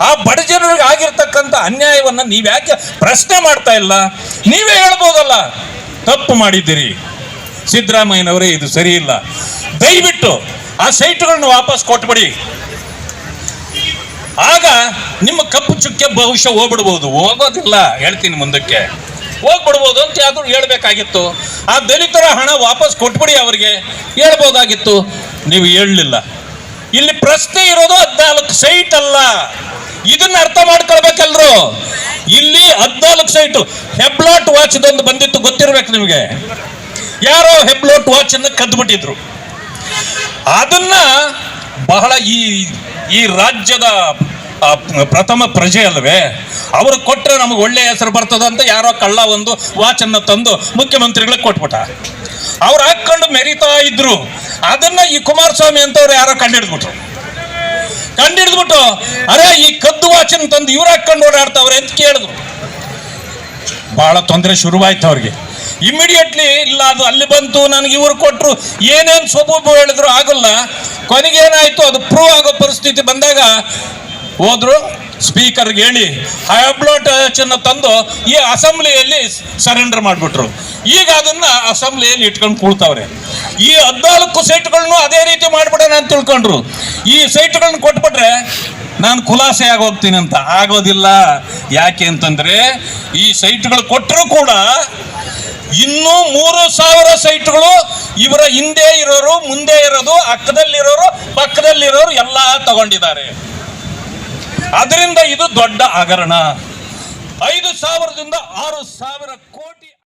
ಆ ಬಡ ಜನರಿಗೆ ಆಗಿರ್ತಕ್ಕಂಥ ಅನ್ಯಾಯವನ್ನ ನೀವ್ಯಾಕೆ ಪ್ರಶ್ನೆ ಮಾಡ್ತಾ ಇಲ್ಲ? ನೀವೇ ಹೇಳ್ಬೋದಲ್ಲ. ತಪ್ಪು ಮಾಡಿದ್ದೀರಿ. ಸಿದ್ದರಾಮಯ್ಯನವರೇ, ಇದು ಸರಿ ಇಲ್ಲ ದಯವಿಟ್ಟು ಆ ಸೈಟ್ಗಳನ್ನ ವಾಪಸ್ ಕೊಟ್ಬಿಡಿ. ಆಗ ನಿಮ್ಮ ಕಪ್ಪು ಚುಕ್ಕೆ ಬಹುಶಃ ಹೋಗ್ಬಿಡ್ಬೋದು. ಹೋಗೋದಿಲ್ಲ. ಹೇಳ್ತೀನಿ ಮುಂದಕ್ಕೆ. ಹೋಗ್ಬಿಡ್ಬೋದು ಅಂತ ಯಾವ್ದು ಹೇಳ್ಬೇಕಾಗಿತ್ತು. ಆ ದಲಿತರ ಹಣ ವಾಪಸ್ ಕೊಟ್ಬಿಡಿ ಅವರಿಗೆ. ಹೇಳ್ಬೋದಾಗಿತ್ತು. ನೀವು ಹೇಳಲಿಲ್ಲ. ಇಲ್ಲಿ ಪ್ರಶ್ನೆ ಇರೋದು ಹದಿನಾಲ್ಕು ಸೈಟ್ ಅಲ್ಲ. ಇದನ್ನ ಅರ್ಥ ಮಾಡ್ಕೊಳ್ಬೇಕಲ್ರು? ಇಲ್ಲಿ ಹದಿನಾಲ್ಕು ಸೈಟ್ ಹೆಬ್ಲಾಟ್ ವಾಚ್ ಒಂದು ಬಂದಿತ್ತು, ಗೊತ್ತಿರ್ಬೇಕು ನಿಮಗೆ? ಯಾರೋ ಹೆಬ್ಲಾಟ್ ವಾಚ್ ಅನ್ನ ಕದ್ಬಿಟ್ಟಿದ್ರು. ಅದನ್ನ ಬಹಳ ಈ ಈ ರಾಜ್ಯದ ಪ್ರಥಮ ಪ್ರಜೆ ಅಲ್ವೇ? ಅವರು ಕೊಟ್ಟರೆ ನಮಗೆ ಒಳ್ಳೆ ಹೆಸರು ಬರ್ತದ ಅಂತ ಯಾರೋ ಕಳ್ಳ ಒಂದು ವಾಚನ್ನು ತಂದು ಮುಖ್ಯಮಂತ್ರಿಗಳಿಗೆ ಕೊಟ್ಬಿಟ್ಟ. ಅವ್ರು ಹಾಕೊಂಡು ಮೆರಿತಾ ಇದ್ರು. ಅದನ್ನ ಈ ಕುಮಾರಸ್ವಾಮಿ ಅಂತವ್ರು ಯಾರೋ ಕಂಡಿಡ್ದ್ಬಿಟ್ರು. ಕಂಡಿಡ್ದ್ಬಿಟ್ಟು, ಅರೆ, ಈ ಕದ್ದು ವಾಚನ್ ತಂದು ಇವ್ರು ಹಾಕೊಂಡು ಓಡಾಡ್ತಾವ್ರೆ ಅಂತ ಕೇಳಿದ್ರು. ಬಹಳ ತೊಂದರೆ ಶುರುವಾಯ್ತು ಅವ್ರಿಗೆ. ಇಮಿಡಿಯೇಟ್ಲಿ ಇಲ್ಲ, ಅದು ಅಲ್ಲಿ ಬಂತು, ನನಗೆ ಇವ್ರು ಕೊಟ್ಟರು ಏನೇನು ಸೊಬು ಹೇಳಿದ್ರು ಆಗಲ್ಲ. ಕೊನೆಗೆ ಏನಾಯ್ತು ಅದು ಪ್ರೂವ್ ಆಗೋ ಪರಿಸ್ಥಿತಿ ಬಂದಾಗ ಹೋದ್ರು. ಸ್ಪೀಕರ್ಗೆ ಹೇಳಿ ಹ್ಯಾಬ್ಲೋಟ್ ಅನ್ನ ತಂದು ಈ ಅಸೆಂಬ್ಲಿಯಲ್ಲಿ ಸರೆಂಡರ್ ಮಾಡಿಬಿಟ್ರು. ಈಗ ಅದನ್ನ ಅಸೆಂಬ್ಲಿಯಲ್ಲಿ ಇಟ್ಕೊಂಡು ಕೂಳ್ತಾವ್ರೆ. ಈ ಹದಿನಾಲ್ಕು ಸೈಟ್ಗಳನ್ನು ಅದೇ ರೀತಿ ಮಾಡ್ಬಿಡೋಣ ಅಂತ ತಿಳ್ಕೊಂಡ್ರು. ಈ ಸೈಟ್ಗಳನ್ನ ಕೊಟ್ಬಿಟ್ರೆ ನಾನು ಖುಲಾಸೆ ಆಗೋಗ್ತೀನಿ ಅಂತ. ಆಗೋದಿಲ್ಲ. ಯಾಕೆ ಅಂತಂದ್ರೆ, ಈ ಸೈಟ್ಗಳು ಕೊಟ್ಟರು ಕೂಡ ಇನ್ನೂ ಮೂರು ಸಾವಿರ ಸೈಟ್ಗಳು ಇವರ ಹಿಂದೆ ಇರೋರು, ಮುಂದೆ ಇರೋದು, ಅಕ್ಕದಲ್ಲಿರೋರು, ಪಕ್ಕದಲ್ಲಿರೋರು ಎಲ್ಲ ತಗೊಂಡಿದ್ದಾರೆ. ಅದರಿಂದ ಇದು ದೊಡ್ಡ ಹಗರಣ. ಐದು ಸಾವಿರದಿಂದ ಆರು ಸಾವಿರ ಕೋಟಿ